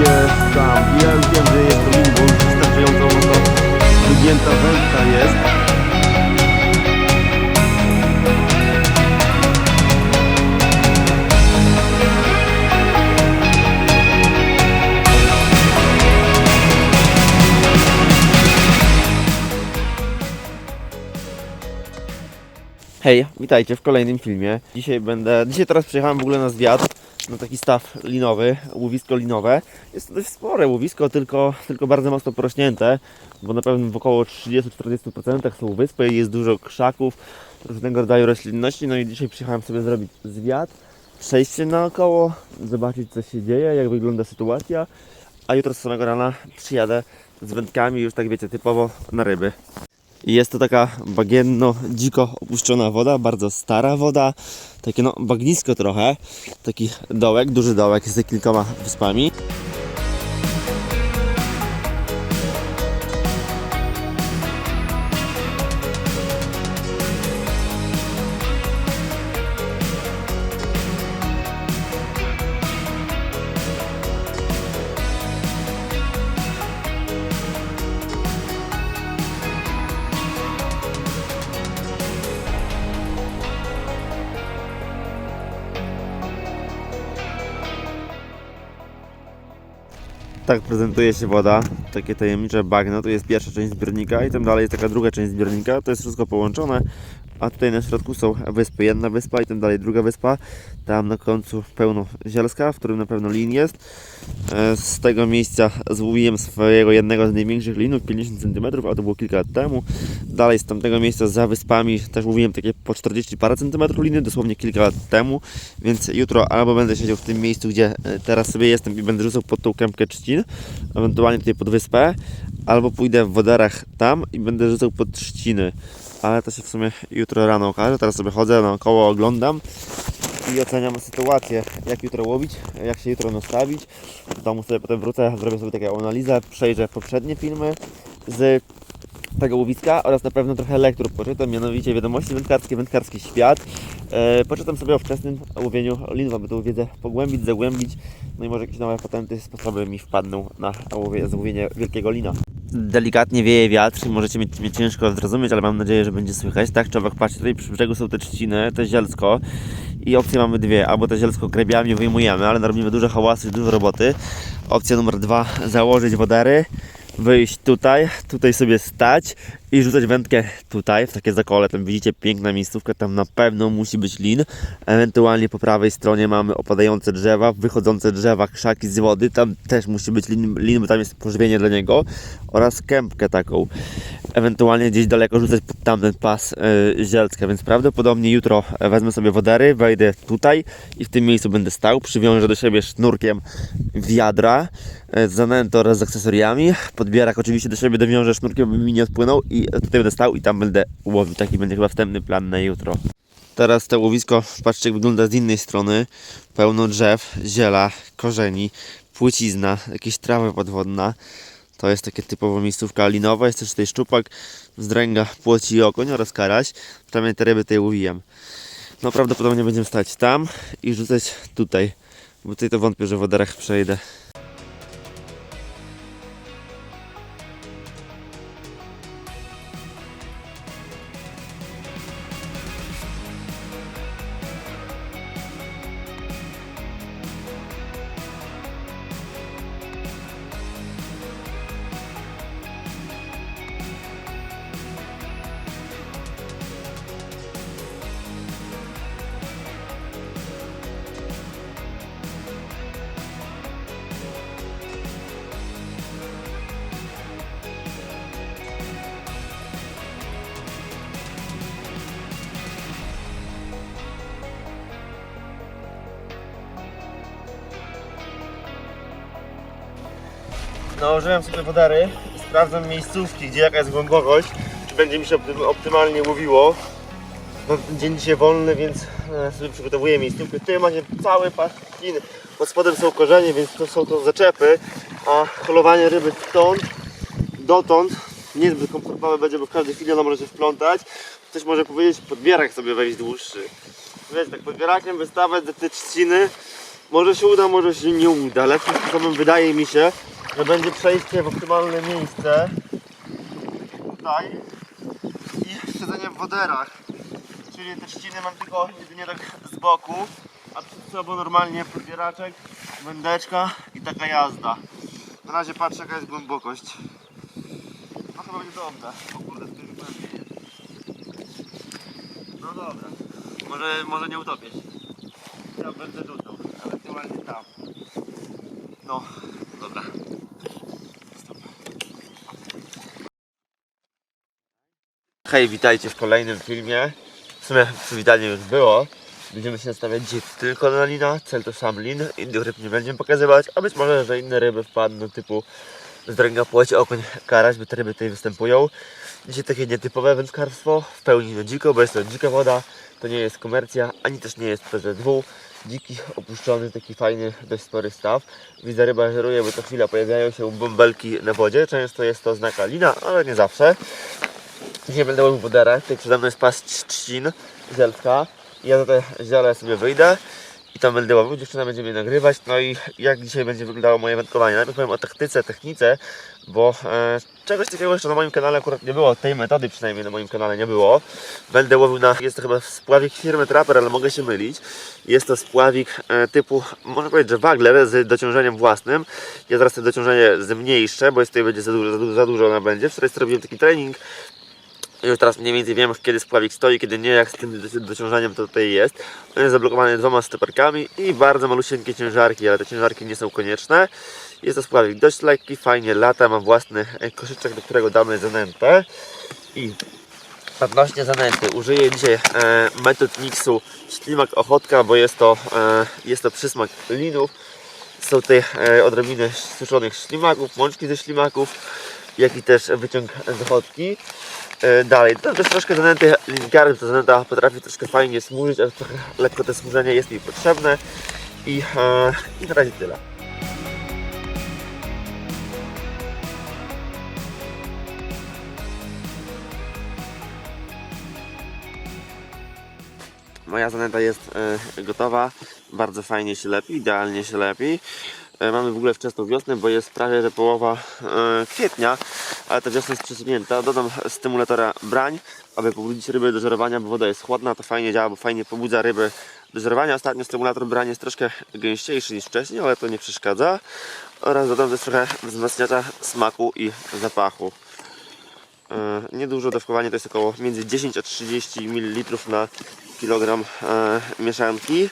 jest tam. Ja wiem, że jest to już wystarczająco mocno wygięta wędka jest. Hej, witajcie w kolejnym filmie. Dzisiaj będę. Dzisiaj teraz przyjechałem w ogóle na zwiat na taki staw linowy, łowisko linowe. Jest to dość spore łowisko, tylko, tylko bardzo mocno porośnięte, bo na pewno w około 30-40% są wyspy, jest dużo krzaków, różnego rodzaju roślinności. No i dzisiaj przyjechałem sobie zrobić zwiat, przejść się naokoło, zobaczyć co się dzieje, jak wygląda sytuacja. A jutro z samego rana przyjadę z wędkami, już tak wiecie, typowo na ryby. I jest to taka bagienno, dziko opuszczona woda, bardzo stara woda, takie no bagnisko trochę, taki dołek, duży dołek z kilkoma wyspami. Tak prezentuje się woda, takie tajemnicze bagno, to jest pierwsza część zbiornika i tam dalej jest taka druga część zbiornika, to jest wszystko połączone, a tutaj na środku są wyspy, jedna wyspa i tam dalej druga wyspa, tam na końcu pełno zielska, w którym na pewno lin jest. E, Z tego miejsca złowiłem swojego jednego z największych linów, 50 cm, a to było kilka lat temu. Dalej z tamtego miejsca za wyspami też łowiłem takie po 40 parę centymetrów liny, dosłownie kilka lat temu, więc jutro albo będę siedział w tym miejscu, gdzie e, teraz sobie jestem i będę rzucał pod tą kępkę trzcin, ewentualnie tutaj pod wyspę, albo pójdę w wodarach tam i będę rzucał pod trzciny. Ale to się w sumie jutro rano okaże. Teraz sobie chodzę naokoło, oglądam i oceniam sytuację, jak jutro łowić, jak się jutro nastawić. W domu sobie potem wrócę, zrobię sobie taką analizę, przejrzę poprzednie filmy z tego łowiska oraz na pewno trochę lektur poczytam, mianowicie wiadomości wędkarskie, wędkarski świat. E, poczytam sobie o wczesnym łowieniu linów, aby tą wiedzę pogłębić, zagłębić, no i może jakieś nowe patenty, sposoby mi wpadną na łowie, złowienie wielkiego lina. Delikatnie wieje wiatr możecie mieć mnie ciężko zrozumieć, ale mam nadzieję, że będzie słychać. Tak, człowiek, patrzcie, tutaj przy brzegu są te trzciny, to zielsko i opcje mamy dwie. Albo te zielsko grebiami wyjmujemy, ale narobimy dużo hałasu i dużo roboty. Opcja numer dwa, założyć wodery, wyjść tutaj, tutaj sobie stać i rzucać wędkę tutaj, w takie zakole. Tam widzicie piękna miejscówka, tam na pewno musi być lin. Ewentualnie po prawej stronie mamy opadające drzewa, wychodzące drzewa, krzaki z wody. Tam też musi być lin, lin bo tam jest pożywienie dla niego. Oraz kępkę taką. Ewentualnie gdzieś daleko rzucać pod tamten pas yy, zielska, więc prawdopodobnie jutro wezmę sobie wodery, wejdę tutaj i w tym miejscu będę stał. Przywiążę do siebie sznurkiem wiadra, yy, zanęto oraz z akcesoriami. Podbierak oczywiście do siebie dowiążę sznurkiem, by mi nie odpłynął i tutaj będę stał i tam będę łowił. Taki będzie chyba wstępny plan na jutro. Teraz to łowisko, patrzcie jak wygląda z innej strony. Pełno drzew, ziela, korzeni, płycizna, jakieś trawa podwodna. To jest takie typowo miejscówka linowa. Jest też tutaj szczupak, wzdręga, płoci i okoń oraz karaś. Przynajmniej te ryby tutaj łowiłem. No prawdopodobnie będziemy stać tam i rzucać tutaj. Bo tutaj to wątpię, że w przejdę. Nałożyłem sobie wodary, sprawdzam miejscówki, gdzie jaka jest głębokość, czy będzie mi się optym- optymalnie łowiło. Ten dzień dzisiaj wolny, więc e, sobie przygotowuję miejscówkę. Tutaj macie cały pas lin, pod spodem są korzenie, więc to są to zaczepy, a holowanie ryby stąd dotąd niezbyt komfortowe będzie, bo w każdej chwili ona może się wplątać. Ktoś może powiedzieć, podbierak sobie wejść dłuższy. Wiecie, tak podbierakiem wystawać do te trzciny Może się uda, może się nie uda. Lepszym sposobem wydaje mi się, że będzie przejście w optymalne miejsce. Tutaj. I siedzenie w woderach. Czyli te trzciny mam tylko jedynie tak z boku, a przed sobą normalnie podbieraczek, wędeczka i taka jazda. Na razie patrzę jaka jest głębokość. No chyba będzie dobrze. O kurde, to już. No dobra. Może, może nie utopię się. Ja będę rzucał, ewentualnie tam. No, dobra. Hej, witajcie w kolejnym filmie. W sumie przywitanie już było. Będziemy się nastawiać dzisiaj tylko na lina, cel to sam lin, innych ryb nie będziemy pokazywać, a być może, że inne ryby wpadną typu zdręga płoć, okoń, karaś, bo te ryby tutaj występują. Dzisiaj takie nietypowe wędkarstwo, w pełni na dziko, bo jest to dzika woda, to nie jest komercja, ani też nie jest PZW. Dziki, opuszczony, taki fajny, dość spory staw. Widzę ryba żeruje, bo co chwila pojawiają się bąbelki na wodzie. Często jest to znaka lina, ale nie zawsze. Dzisiaj będę łowił wodera. Tutaj przede mną jest pas trzcin, zielska. Ja za te ziele sobie wyjdę i tam będę łowił. Dziewczyna będzie mnie nagrywać. No i jak dzisiaj będzie wyglądało moje wędkowanie. Najpierw powiem o taktyce, technice, bo e, czegoś takiego jeszcze na moim kanale akurat nie było. Tej metody przynajmniej na moim kanale nie było. Będę łowił na, jest to chyba spławik firmy Trapper, ale mogę się mylić. Jest to spławik e, typu, można powiedzieć, że wagle z dociążeniem własnym. Ja zaraz to dociążenie zmniejszę, bo jest tutaj będzie za dużo, za dużo, za dużo ona będzie. Wczoraj zrobiłem taki trening. Już teraz mniej więcej wiem, kiedy spławik stoi, kiedy nie, jak z tym do- dociążeniem to tutaj jest. On jest zablokowany dwoma stoperkami i bardzo malusieńkie ciężarki, ale te ciężarki nie są konieczne. Jest to spławik dość lekki, fajnie lata, ma własny e, koszyczek, do którego damy zanętę. I odnośnie zanęty, użyję dzisiaj e, metod miksu ślimak ochotka, bo jest to, e, jest to przysmak linów. Są tutaj e, odrobiny suszonych ślimaków, mączki ze ślimaków, jak i też wyciąg z ochotki. E, dalej, to też troszkę zanęty linkarem, to zanęta potrafi troszkę fajnie smurzyć, ale trochę lekko to smużenie jest mi potrzebne. I, e, i na razie tyle. Moja zanęta jest e, gotowa, bardzo fajnie się lepi, idealnie się lepi. Mamy w ogóle wczesną wiosnę, bo jest prawie że połowa kwietnia, ale ta wiosna jest przesunięta. Dodam stymulatora brań, aby pobudzić ryby do żerowania, bo woda jest chłodna, to fajnie działa, bo fajnie pobudza ryby do żerowania. Ostatnio stymulator brań jest troszkę gęściejszy niż wcześniej, ale to nie przeszkadza. Oraz dodam też trochę wzmacniacza smaku i zapachu. E, Niedużo dawkowanie to jest około między 10 a 30 ml na kilogram e, mieszanki.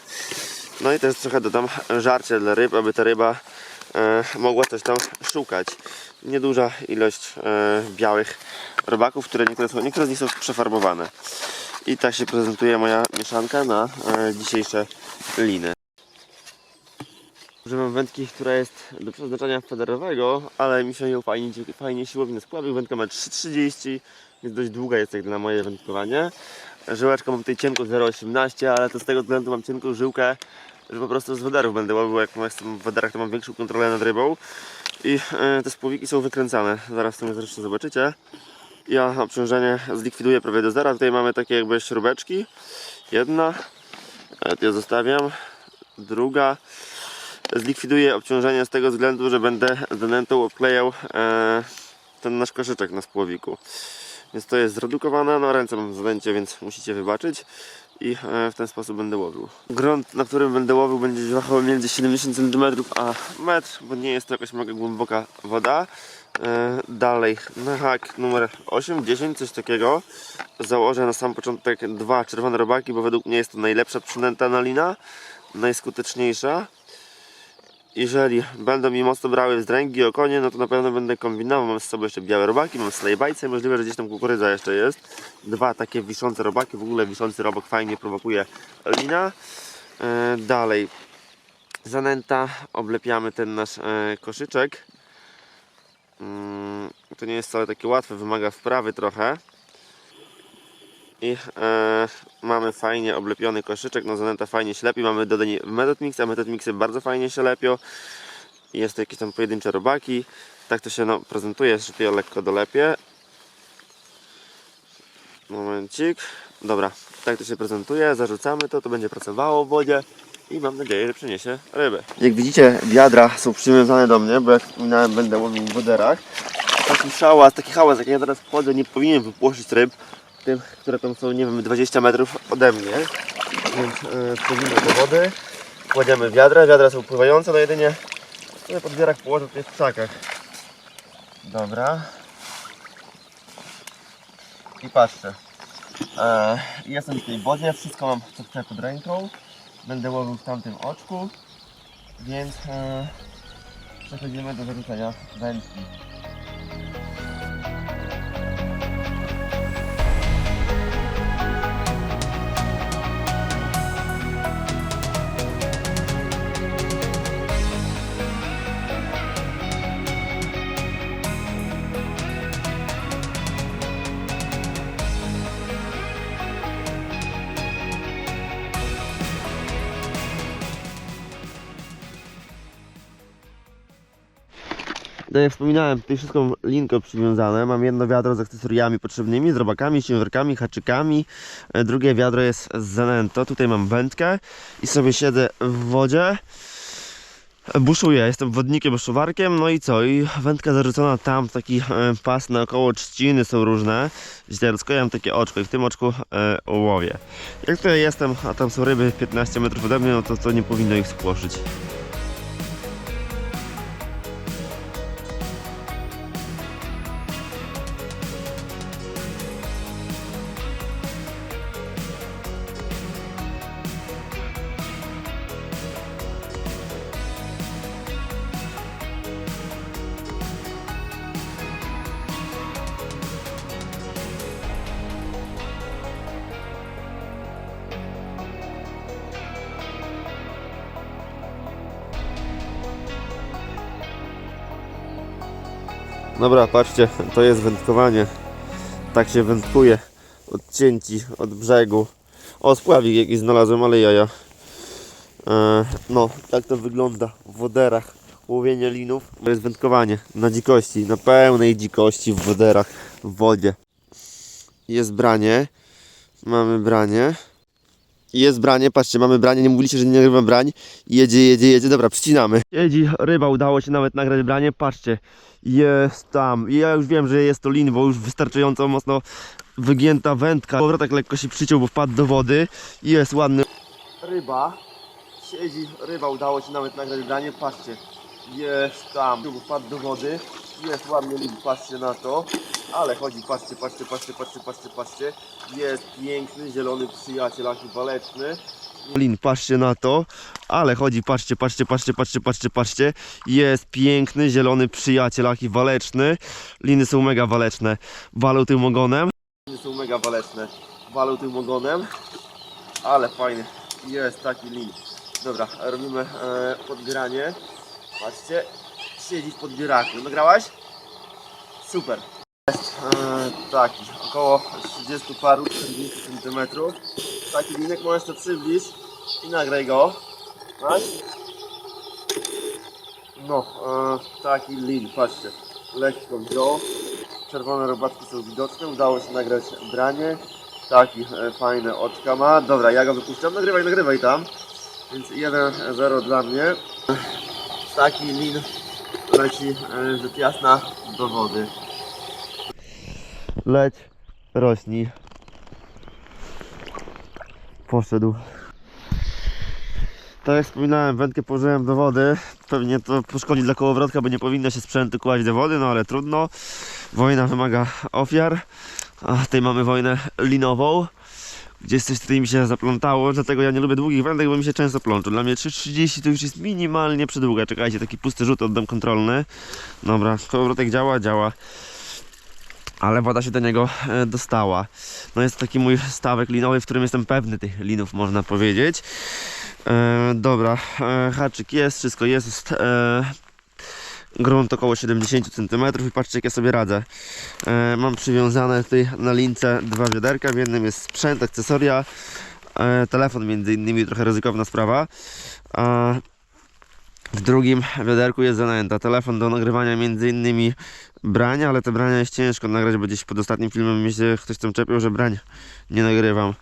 No i też trochę dodam żarcia dla ryb, aby ta ryba e, mogła coś tam szukać. Nieduża ilość e, białych robaków, które niektóre, są, niektóre z nich są przefarbowane. I tak się prezentuje moja mieszanka na e, dzisiejsze liny. Używam wędki, która jest do przeznaczenia federowego, ale mi się ją fajnie, fajnie siłownie na spławił. Wędka ma 3,30, więc dość długa jest jak dla moje wędkowanie. Żyłeczkę mam tutaj cienką 0,18, ale to z tego względu mam cienką żyłkę, że po prostu z wodarów będę łowił. Jak jestem w wodarach, to mam większą kontrolę nad rybą. I e, te spławiki są wykręcane. Zaraz to zresztą zobaczycie. Ja obciążenie zlikwiduję prawie do zera. Tutaj mamy takie jakby śrubeczki. Jedna, ja zostawiam. Druga. Zlikwiduję obciążenie z tego względu, że będę zanętą obklejał e, ten nasz koszyczek na spłowiku. Więc to jest zredukowane, no ręce mam w zanęcie, więc musicie wybaczyć i e, w ten sposób będę łowił. Grunt, na którym będę łowił będzie wahał między 70 cm a metr, bo nie jest to jakaś mega głęboka woda. E, dalej, na hak numer 8, 10, coś takiego. Założę na sam początek dwa czerwone robaki, bo według mnie jest to najlepsza przynęta na lina, najskuteczniejsza. Jeżeli będą mi mocno brały wzdręgi i okonie, no to na pewno będę kombinował. Mam z sobą jeszcze białe robaki, mam slejbajce, możliwe, że gdzieś tam kukurydza jeszcze jest. Dwa takie wiszące robaki, w ogóle wiszący robak fajnie prowokuje lina. E, dalej, zanęta, oblepiamy ten nasz e, koszyczek. Mm, to nie jest wcale takie łatwe, wymaga wprawy trochę. I e, mamy fajnie oblepiony koszyczek, no zanęta fajnie się lepi, mamy dodanie metod mix, a metod mixy bardzo fajnie się lepią. Jest to jakieś tam pojedyncze robaki. Tak to się no, prezentuje, że ja lekko dolepię. Momencik. Dobra, tak to się prezentuje, zarzucamy to, to będzie pracowało w wodzie. i mam nadzieję, że przyniesie rybę. Jak widzicie, wiadra są przywiązane do mnie, bo jak wspominałem, będę łowił w woderach. Taki szałas, taki hałas, jak ja teraz wchodzę, nie powinien wypłoszyć ryb, tym, które tam są, nie wiem, 20 metrów ode mnie. Więc yy, wchodzimy do wody, kładziemy wiadra, wiadra są pływające, no jedynie no, pod wiarak położę tutaj w krzakach. Dobra. I patrzcie. E, jestem w tej wodzie, wszystko mam co chcę pod ręką. Będę łowił w tamtym oczku, więc e, przechodzimy do zarzucenia wędki. Tak jak wspominałem, tutaj wszystko mam linko przywiązane. Mam jedno wiadro z akcesoriami potrzebnymi, z robakami, ciężarkami, haczykami. E, Drugie wiadro jest z Zanento. Tutaj mam wędkę i sobie siedzę w wodzie. Buszuję, jestem wodnikiem, buszuwarkiem, no i co? I wędka zarzucona tam, w taki e, pas naokoło trzciny są różne. Źle rozkojam takie oczko i w tym oczku e, łowię. Jak tutaj jestem, a tam są ryby 15 metrów ode mnie, no to, to nie powinno ich spłoszyć. Dobra, patrzcie, to jest wędkowanie. Tak się wędkuje. Odcięci od brzegu. O, spławik jakiś znalazłem, ale jaja. E, no, tak to wygląda w woderach. Łowienie linów. To jest wędkowanie na dzikości, na pełnej dzikości w woderach, w wodzie. Jest branie. Mamy branie. Jest branie, patrzcie, mamy branie, nie mówiliście, że nie nagrywam brań. Jedzie, jedzie, jedzie, dobra, przycinamy. Jedzi ryba, udało się nawet nagrać branie, patrzcie. Jest tam. Ja już wiem, że jest to lin, bo już wystarczająco mocno wygięta wędka. Powrotek lekko się przyciął, bo wpadł do wody. I jest ładny. Ryba. Siedzi ryba, udało się nawet nagrać branie, patrzcie. Jest tam. Wpadł do wody. Jest ładny lin, patrzcie na to. Ale chodzi, patrzcie, patrzcie, patrzcie, patrzcie, patrzcie, patrzcie. Jest piękny, zielony przyjaciel, aki waleczny. Lin, patrzcie na to. Ale chodzi, patrzcie, patrzcie, patrzcie, patrzcie, patrzcie, patrzcie. Jest piękny, zielony przyjaciel, aki waleczny. Liny są mega waleczne. Walą tym ogonem. Liny są mega waleczne. Walą tym ogonem. Ale fajny. Jest taki lin. Dobra, robimy e, podgranie. Patrzcie. Siedzi w podbieraku. Nagrałaś? Super. Jest e, taki, około 30 paru, 40 centymetrów. Taki linek możesz to przybliż i nagraj go. Masz? No, e, taki lin, patrzcie. Lekko wziął. Czerwone robaczki są widoczne. Udało się nagrać branie. Taki e, fajne oczka ma. Dobra, ja go wypuszczam. Nagrywaj, nagrywaj tam. Więc 1-0 dla mnie. Taki lin leci e, rzecz jasna do wody. Leć, rośnij. Poszedł. Tak jak wspominałem, wędkę położyłem do wody. Pewnie to poszkodzi dla kołowrotka, bo nie powinno się sprzętu kłaść do wody, no ale trudno. Wojna wymaga ofiar. A tutaj mamy wojnę linową. Gdzieś coś tutaj mi się zaplątało, dlatego ja nie lubię długich wędek, bo mi się często plączą. Dla mnie 3,30 to już jest minimalnie przydługa. Czekajcie, taki pusty rzut oddam kontrolny. Dobra, kołowrotek działa, działa ale woda się do niego e, dostała. No jest taki mój stawek linowy, w którym jestem pewny tych linów, można powiedzieć. E, dobra, e, haczyk jest, wszystko jest e, grunt około 70 cm i patrzcie jak ja sobie radzę. E, mam przywiązane tutaj na lince dwa wiaderka, w jednym jest sprzęt, akcesoria, e, telefon między innymi, trochę ryzykowna sprawa. A w drugim wiaderku jest zanęta. Telefon do nagrywania między innymi brania, ale te brania jest ciężko nagrać, bo gdzieś pod ostatnim filmem mi się ktoś tam czepiał, że brań nie nagrywam.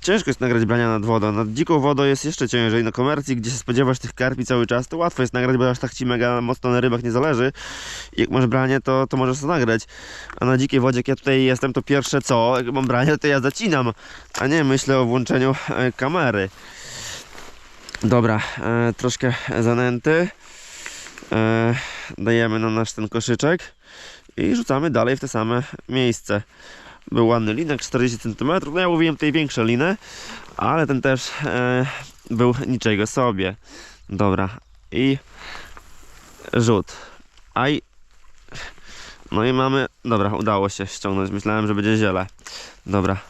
Ciężko jest nagrać brania nad wodą. Nad dziką wodą jest jeszcze ciężej. Na komercji, gdzie się spodziewasz tych karpi cały czas, to łatwo jest nagrać, bo aż tak ci mega mocno na rybach nie zależy. Jak masz branie, to, to możesz to nagrać. A na dzikiej wodzie, jak ja tutaj jestem, to pierwsze co, jak mam branie, to ja zacinam, a nie myślę o włączeniu e, kamery. Dobra, e, troszkę zanęty. E, dajemy na nasz ten koszyczek i rzucamy dalej w te same miejsce. Był ładny linek, 40 cm. No ja łowiłem tej większe liny, ale ten też e, był niczego sobie. Dobra, i rzut. Aj. No i mamy. Dobra, udało się ściągnąć. Myślałem, że będzie ziele. Dobra.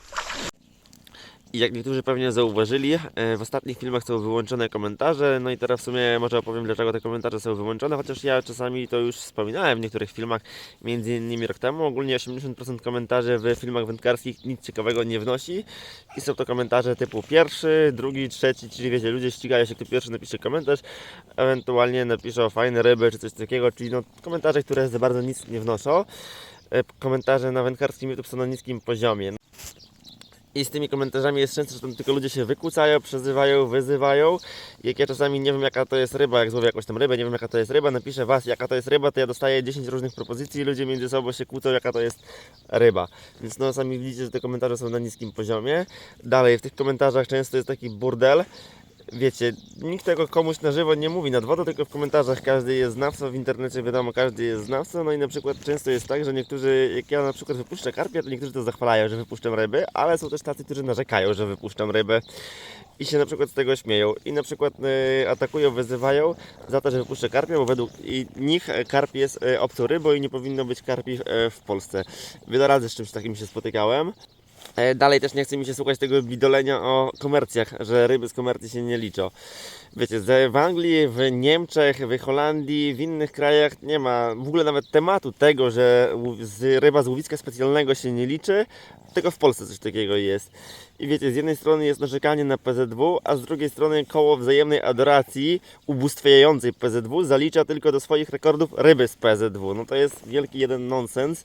Jak niektórzy pewnie zauważyli, e, w ostatnich filmach są wyłączone komentarze, no i teraz w sumie może opowiem dlaczego te komentarze są wyłączone, chociaż ja czasami to już wspominałem w niektórych filmach, między innymi rok temu. Ogólnie 80% komentarzy w filmach wędkarskich nic ciekawego nie wnosi i są to komentarze typu pierwszy, drugi, trzeci, czyli wiecie, ludzie ścigają się, kto pierwszy napisze komentarz, ewentualnie napisze o fajne ryby czy coś takiego, czyli no komentarze, które za bardzo nic nie wnoszą. E, Komentarze na wędkarskim YouTube są na niskim poziomie. I z tymi komentarzami jest często, że tam tylko ludzie się wykłócają, przezywają, wyzywają. Jak ja czasami nie wiem jaka to jest ryba, jak złowię jakąś tam rybę, nie wiem jaka to jest ryba, napiszę was jaka to jest ryba, to ja dostaję 10 różnych propozycji i ludzie między sobą się kłócą jaka to jest ryba. Więc no sami widzicie, że te komentarze są na niskim poziomie. Dalej, w tych komentarzach często jest taki burdel. Wiecie, nikt tego komuś na żywo nie mówi nad wodą, tylko w komentarzach każdy jest znawcą, w internecie wiadomo, każdy jest znawcą, no i na przykład często jest tak, że niektórzy, jak ja na przykład wypuszczę karpia, to niektórzy to zachwalają, że wypuszczam ryby, ale są też tacy, którzy narzekają, że wypuszczam ryby i się na przykład z tego śmieją i na przykład y, atakują, wyzywają za to, że wypuszczę karpia, bo według nich karp jest y, obcą rybą i nie powinno być karpi y, w Polsce. Wiele razy z czymś takim się spotykałem. E, Dalej też nie chce mi się słuchać tego bidolenia o komercjach, że ryby z komercji się nie liczą. Wiecie, w Anglii, w Niemczech, w Holandii, w innych krajach nie ma w ogóle nawet tematu tego, że ryba z łowiska specjalnego się nie liczy, tylko w Polsce coś takiego jest. I wiecie, z jednej strony jest narzekanie na PZW, a z drugiej strony koło wzajemnej adoracji ubóstwiającej PZW zalicza tylko do swoich rekordów ryby z PZW. No to jest wielki jeden nonsens.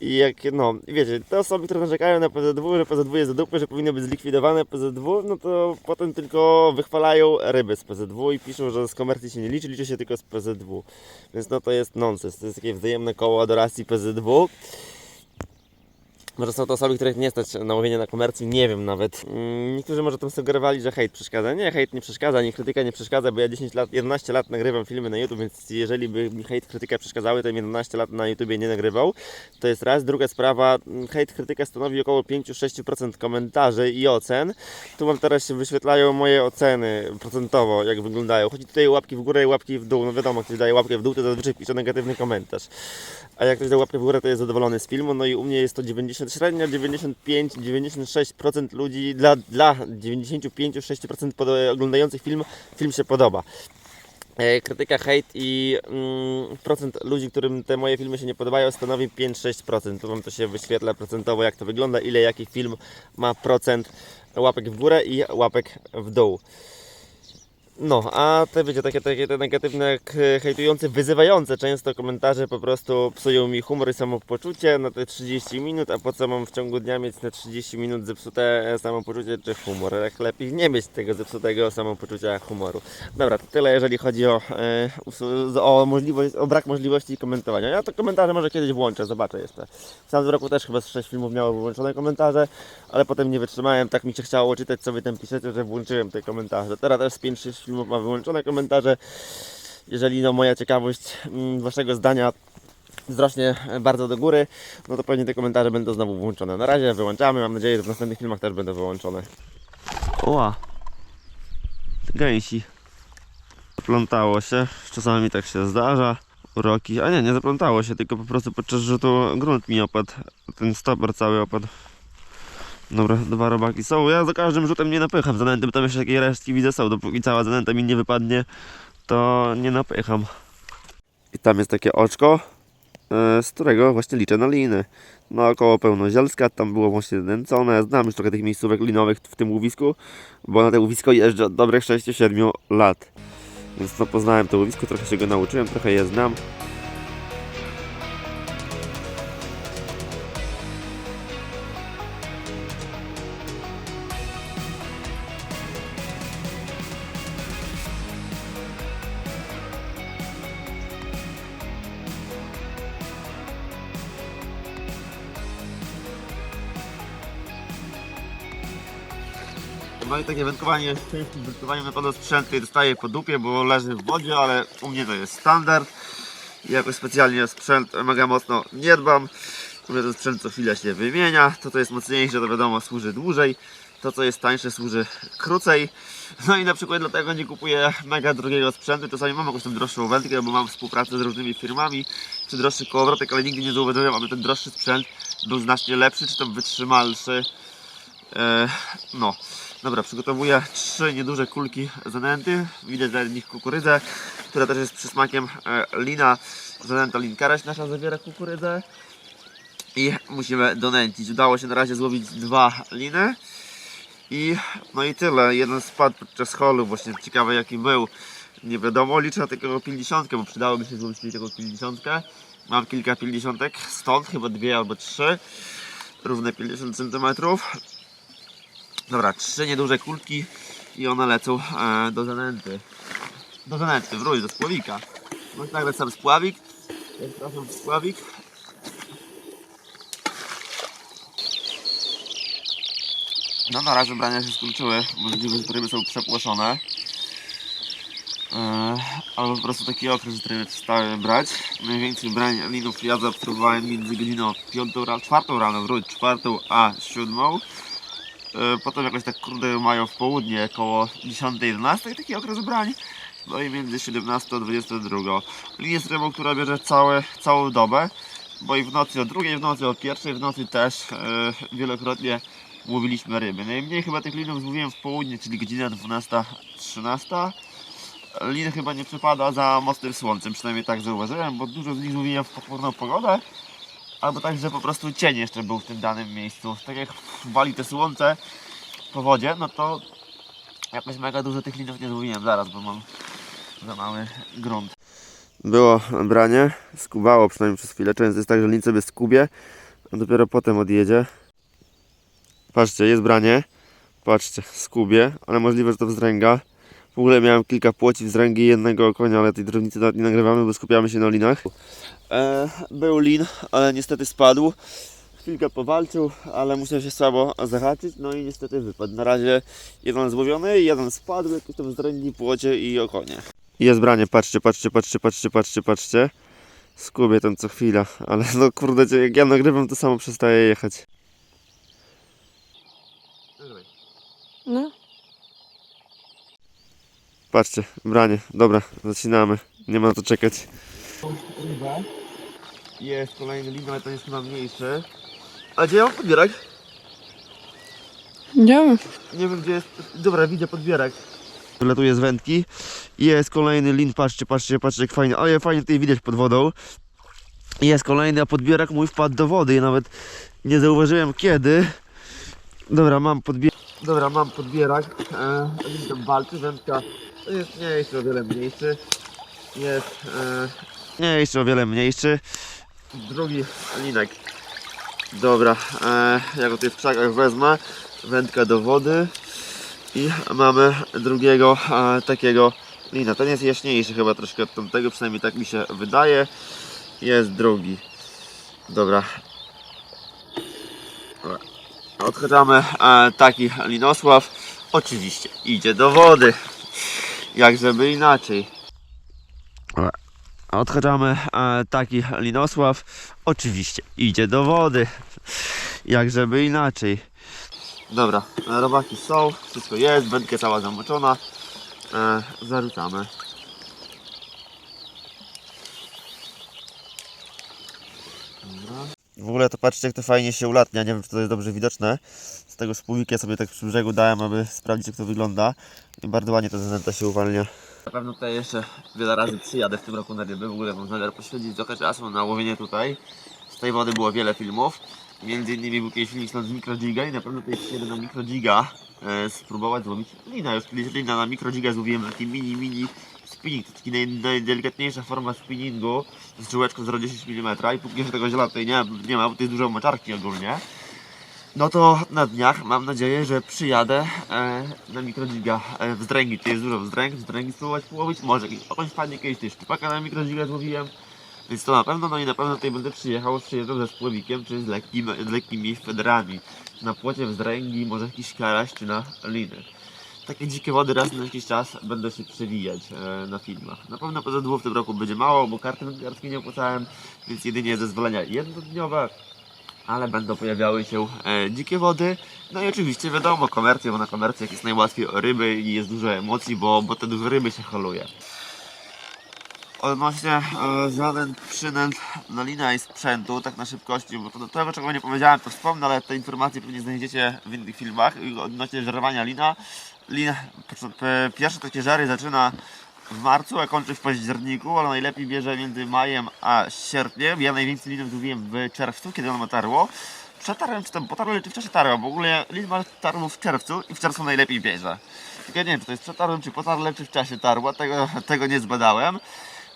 I jak, no, wiecie, te osoby, które narzekają na PZW, że PZW jest do dupy, że powinno być zlikwidowane PZW, no to potem tylko wychwalają ryby z PZW i piszą, że z komercji się nie liczy, liczy się tylko z PZW. Więc no to jest nonsens, to jest takie wzajemne koło adoracji PZW. Może są to osoby, których nie stać na łowienie na komercji, nie wiem nawet. Mm, Niektórzy może tym sugerowali, że hejt przeszkadza. Nie, hejt nie przeszkadza, nie krytyka nie przeszkadza, bo ja 10 lat, 11 lat nagrywam filmy na YouTube, więc jeżeli by mi hejt, krytyka przeszkadzały, to bym 11 lat na YouTubie nie nagrywał. To jest raz. Druga sprawa, mm, hejt, krytyka stanowi około 5-6% komentarzy i ocen. Tu Wam teraz się wyświetlają moje oceny procentowo, jak wyglądają. Chodzi tutaj łapki w górę i łapki w dół. No wiadomo, ktoś daje łapkę w dół, to zazwyczaj pisze negatywny komentarz. A jak ktoś da łapkę w górę, to jest zadowolony z filmu. No i u mnie jest to 90, średnio 95-96% ludzi, dla, dla 95-6% pod- oglądających film, film się podoba. E, Krytyka, hejt i mm, procent ludzi, którym te moje filmy się nie podobają, stanowi 5-6%. Tu Wam to się wyświetla procentowo, jak to wygląda, ile jaki film ma procent łapek w górę i łapek w dół. No, a te wiecie, takie, takie te negatywne, k- hejtujące, wyzywające często komentarze po prostu psują mi humor i samopoczucie na te 30 minut, a po co mam w ciągu dnia mieć te 30 minut zepsute e, samopoczucie czy humor? Jak lepiej nie mieć tego zepsutego samopoczucia humoru. Dobra, to tyle jeżeli chodzi o, e, o możliwość, o brak możliwości komentowania. Ja to komentarze może kiedyś włączę, zobaczę jeszcze. W tamtym roku też chyba z 6 filmów miało wyłączone komentarze, ale potem nie wytrzymałem, tak mi się chciało czytać co wy tam piszecie, że włączyłem te komentarze. Teraz też z 5-6 filmów ma wyłączone komentarze. Jeżeli no, moja ciekawość mm, waszego zdania wzrośnie bardzo do góry, no to pewnie te komentarze będą znowu włączone. Na razie wyłączamy, mam nadzieję, że w następnych filmach też będą wyłączone. Oła, gęsi. Zaplątało się, czasami tak się zdarza. Uroki, a nie, nie zaplątało się, tylko po prostu podczas rzutu grunt mi opadł. Ten stoper cały opadł. Dobra, dwa robaki są. Ja za każdym rzutem nie napycham zanęty, bo tam jeszcze takie resztki widzę są. Dopóki cała zanęta mi nie wypadnie, to nie napycham. I tam jest takie oczko, e, z którego właśnie liczę na liny. Naokoło pełno zielska, tam było właśnie nęcone. Znam już trochę tych miejscówek linowych w tym łowisku, bo na te łowisko jeżdżę od dobrych 6-7 lat. Więc no poznałem to łowisko, trochę się go nauczyłem, trochę je znam. Takie wędkowanie, ciężkim wędkowaniem na pewno sprzęt tutaj dostaje po dupie, bo leży w wodzie, ale u mnie to jest standard. Jakoś specjalnie sprzęt mega mocno nie dbam. Mnie ten sprzęt co chwilę się wymienia. To co jest mocniejsze to wiadomo służy dłużej. To co jest tańsze służy krócej. No i na przykład dlatego nie kupuję mega drogiego sprzętu. Czasami mam jakąś tam droższą wędkę, bo mam współpracę z różnymi firmami, czy droższy kołowrotek, ale nigdy nie zauważyłem, aby ten droższy sprzęt był znacznie lepszy, czy tam wytrzymalszy. E, no, dobra, przygotowuję trzy nieduże kulki zanęty. Widać na nich kukurydzę, która też jest przysmakiem e, lina. Zanęta lin karaś nasza zawiera kukurydzę. I musimy donęcić. Udało się na razie złowić dwa liny. I no i tyle. Jeden spadł podczas holu, właśnie ciekawy jaki był. Nie wiadomo, liczę na takiego 50, bo przydałoby się złowić taką 50. Mam kilka 50, stąd chyba dwie albo trzy. Równe 50 cm. Dobra, trzy nieduże kulki i one lecą e, do zanęty. Do zanęty, wróć, do spławika. No i nagle sam spławik. Jak trafiam w spławik. No na razie brania się skończyły. Możliwe, że ryby są przepłoszone. E, albo po prostu taki okres, że ryby przestały brać. Najwięcej brań linów ja zaobserwowałem między godziną 5 rano, 4 rano, wróć, 4 a 7. E, Potem jakoś tak kurde mają w południe, około 10-11 taki okres brań. No i między 17 a 22. Linię z rybą, która bierze całe, całą dobę, bo i w nocy o drugiej, w nocy o pierwszej, w nocy też e, wielokrotnie łowiliśmy ryby. Najmniej chyba tych linów złowiłem w południe, czyli godzina 12-13. Lin chyba nie przypada za mocnym słońcem, przynajmniej tak zauważyłem, bo dużo z nich złowiłem w pochmurną pogodę. Albo tak, że po prostu cień jeszcze był w tym danym miejscu. Tak jak wali te słońce po wodzie, no to jakoś mega dużo tych linów nie złowiłem zaraz, bo mam za mały grunt. Było branie, skubało przynajmniej przez chwilę. Często jest tak, że lin sobie skubie, a dopiero potem odjedzie. Patrzcie, jest branie. Patrzcie, skubie, ale możliwe, że to wzdręga. W ogóle miałem kilka płoci wzdręgi i jednego konia, ale tej drobnicy nawet nie nagrywamy, bo skupiamy się na linach. E, był lin, ale niestety spadł. Chwilkę powalczył, ale musiał się słabo zahaczyć, no i niestety wypadł. Na razie jeden złowiony, jeden spadł, jakieś tam wzdręgi, płocie i okonie. Jest branie, patrzcie, patrzcie, patrzcie, patrzcie, patrzcie, patrzcie. Skubię tam co chwila, ale no kurde, jak ja nagrywam, to samo przestaje jechać. No, Patrzcie, branie. Dobra, zaczynamy. Nie ma na to czekać. Jest kolejny lin, ale to jest chyba mniejszy. A gdzie ja mam podbierak? idziemy. Nie wiem gdzie jest. Dobra, widzę podbierak. Wylatuje z wędki. Jest kolejny lin, patrzcie, patrzcie, patrzcie jak fajnie. Ale fajnie tutaj widać pod wodą. Jest kolejny, a podbierak mój wpadł do wody i nawet nie zauważyłem kiedy. Dobra, mam podbierak. Dobra, mam podbierak. E, tam walczy, wędka jest mniejszy, o wiele mniejszy. Jest e, mniejszy, o wiele mniejszy. Drugi linek. Dobra, e, ja go tutaj w krzakach wezmę. Wędka do wody. I mamy drugiego e, takiego lina. Ten jest jaśniejszy chyba troszkę od tamtego, przynajmniej tak mi się wydaje. Jest drugi. Dobra. Dobra. Odchadzamy e, taki linosław. Oczywiście idzie do wody. Jak żeby inaczej. Odhaczamy e, taki linosław. Oczywiście idzie do wody. Jak żeby inaczej. Dobra, e, robaki są, wszystko jest, wędka cała zamoczona. E, zarzucamy. W ogóle to patrzcie jak to fajnie się ulatnia, nie wiem czy to jest dobrze widoczne. Z tego spółwika sobie tak przy brzegu dałem, aby sprawdzić jak to wygląda. I bardzo ładnie ta zanęta się uwalnia. Na pewno tutaj jeszcze wiele razy przyjadę w tym roku na ryby. W ogóle mam zamiar poświęcić trochę czasu na łowienie tutaj. Z tej wody było wiele filmów. Między innymi był kiedyś filmik z mikrodziga i na pewno tutaj przyjadę na mikrodziga e, spróbować złowić lina. Już kiedyś lina na mikrodziga złowiłem taki mini, mini spinning. To taki naj, najdelikatniejsza forma spinningu z żyłeczką 0,10 mm i póki że tego ziela tutaj nie, nie ma, bo to jest dużo moczarki ogólnie. No to na dniach mam nadzieję, że przyjadę e, na mikrodziga e, w Zdręgi. Tu jest dużo wzdręg, wzdręgi spróbować połowić. Może jakąś fajnie kiedyś też szpaka na mikrodziga złowiłem. Więc to na pewno, no i na pewno tutaj będę przyjechał, przyjeżdżał ze spłowikiem, czy z, lekkim, z lekkimi federami. Na płocie wzdręgi, może jakiś karaś, czy na liny. Takie dzikie wody raz na jakiś czas będą się przewijać e, na filmach. Na pewno PZW w tym roku będzie mało, bo karty wędkarskie nie opłacałem, więc jedynie zezwolenia jednodniowe, ale będą pojawiały się e, dzikie wody. No i oczywiście wiadomo, komercja, bo na komercjach jest najłatwiej o ryby i jest dużo emocji, bo, bo te duże ryby się holuje. Odnośnie e, żaden przynęt na linę i sprzętu, tak na szybkości, bo to do tego czego nie powiedziałem, to wspomnę, ale te informacje pewnie znajdziecie w innych filmach. Odnośnie żerowania lina, lin, po- p- pierwsze takie żary zaczyna w marcu, a kończy w październiku, ale najlepiej bierze między majem a sierpniem. Ja najwięcej linów złowiłem w czerwcu, kiedy ono tarło. Przetarłem, czy to potarłem, czy wcześniej tarłem, w ogóle lin ma tarł w czerwcu i w czerwcu najlepiej bierze. Tylko ja nie wiem, czy to jest przetarłem, czy potarłem, czy w czasie tarła, tego, tego nie zbadałem.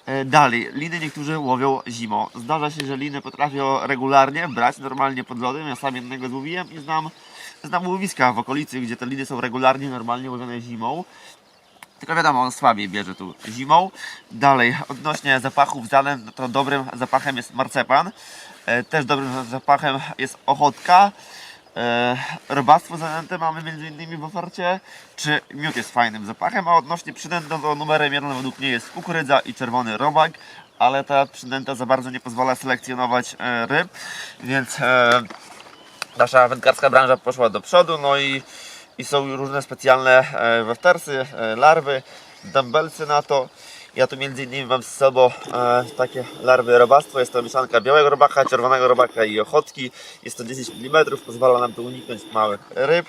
E, Dalej, liny niektórzy łowią zimą. Zdarza się, że liny potrafią regularnie brać normalnie pod lodem. Ja sam jednego złowiłem i znam, znam łowiska w okolicy, gdzie te liny są regularnie, normalnie łowione zimą. Tylko wiadomo, on słabiej bierze tu zimą. Dalej, odnośnie zapachów zalem, no to dobrym zapachem jest marcepan. E, Też dobrym zapachem jest ochotka. E, robactwo zanęte mamy innymi w ofercie, czy miód jest fajnym zapachem, a odnośnie przynęt, no to numerem jeden według mnie jest kukurydza i czerwony robak, ale ta przynęta za bardzo nie pozwala selekcjonować e, ryb, więc nasza wędkarska branża poszła do przodu, no i, i są różne specjalne e, weftersy, e, larwy, dumbbellsy na to. Ja tu między innymi mam z sobą e, takie larwy robactwo. Jest to mieszanka białego robaka, czerwonego robaka i ochotki. Jest to 10 mm, pozwala nam to uniknąć małych ryb.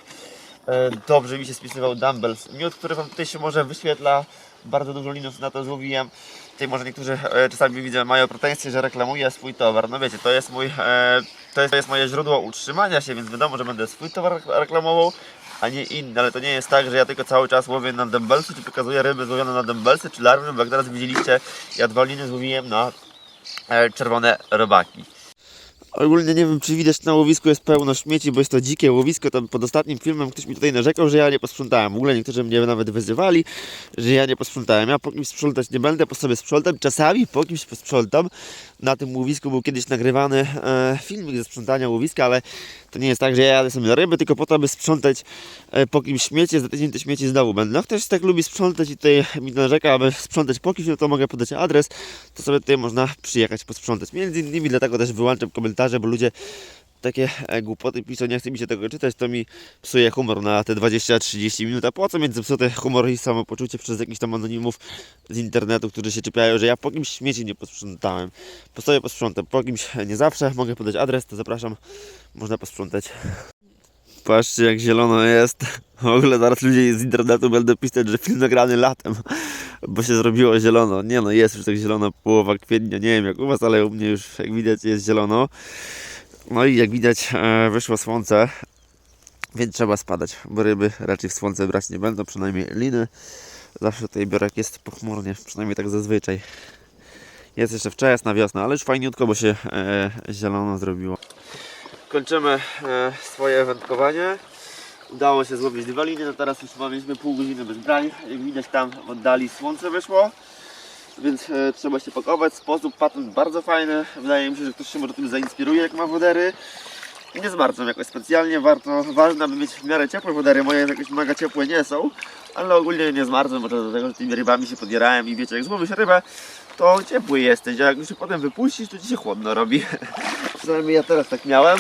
E, dobrze mi się spisywał dumbbells miód, który Wam tutaj się może wyświetla. Bardzo dużo linów na to złowiłem. Tutaj może niektórzy e, czasami widzę mają pretensje, że reklamuję swój towar. No wiecie, to jest mój, e, to jest, to jest moje źródło utrzymania się, więc wiadomo, że będę swój towar reklamował, a nie inny. Ale to nie jest tak, że ja tylko cały czas łowię na dumbbellsy, czy pokazuję ryby złowione na dumbbellsy, czy larwy, bo jak teraz widzieliście, ja dwa liny złowiłem na e, czerwone robaki. Ogólnie nie wiem, czy widać na łowisku jest pełno śmieci, bo jest to dzikie łowisko. Tam pod ostatnim filmem ktoś mi tutaj narzekał, że ja nie posprzątałem. W ogóle niektórzy mnie nawet wyzywali, że ja nie posprzątałem. Ja po kimś sprzątać nie będę, po sobie sprzątam. Czasami po kimś posprzątam. Na tym łowisku był kiedyś nagrywany e, filmik ze sprzątania łowiska, ale to nie jest tak, że ja jadę sobie na ryby, tylko po to, aby sprzątać e, po kimś śmieci, za tydzień te śmieci znowu będą. No ktoś tak lubi sprzątać i tutaj mi narzeka, aby sprzątać po kimś, no to mogę podać adres, to sobie tutaj można przyjechać posprzątać. Między innymi dlatego też wyłączam komentarze, bo ludzie takie e, głupoty piszą, nie chce mi się tego czytać, to mi psuje humor na te 20-30 minut. A po co mieć zepsute humor i samopoczucie przez jakichś tam anonimów z internetu, którzy się czepiają, że ja po kimś śmieci nie posprzątałem. Po sobie posprzątam, po kimś nie zawsze. Mogę podać adres, to zapraszam, można posprzątać. Patrzcie jak zielono jest. W ogóle zaraz ludzie z internetu będą pisać, że film nagrany latem, bo się zrobiło zielono. Nie no, jest już tak zielono, połowa kwietnia, nie wiem jak u Was, ale u mnie już jak widać jest zielono. No i jak widać e, wyszło słońce, więc trzeba spadać, bo ryby raczej w słońce brać nie będą, przynajmniej liny. Zawsze tutaj biorę jest pochmurnie, przynajmniej tak zazwyczaj. Jest jeszcze wczesna wiosna, ale już fajniutko, bo się e, zielono zrobiło. Kończymy e, swoje wędkowanie. Udało się złowić dwa liny, no teraz już mieliśmy pół godziny bez brań. Jak widać tam w oddali słońce wyszło. Więc e, trzeba się pakować. Sposób, patent bardzo fajny. Wydaje mi się, że ktoś się może tym zainspiruje, jak ma wodery. Nie zmarzną jakoś specjalnie. Warto, ważne, aby mieć w miarę ciepłe wodery. Moje jakieś mega ciepłe nie są, ale ogólnie nie zmarzną, może do tego, że tymi rybami się podjarałem i wiecie, jak złowisz rybę, to ciepły jesteś, a jak się potem wypuścisz, to ci się chłodno robi. Przynajmniej ja teraz tak miałem.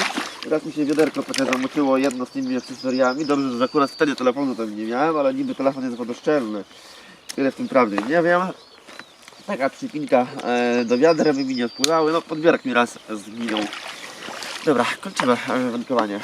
Raz mi się wiaderko takie zamoczyło jedno z tymi akcesoriami. Dobrze, że akurat wtedy telefonu tam nie miałem, ale niby telefon jest wodoszczelny. Tyle w tym prawdy nie wiem. Taka przypinka e, do wiadra by mi nie odpływały. No podbierak mi raz zginął. Dobra, kończymy e, wędkowanie.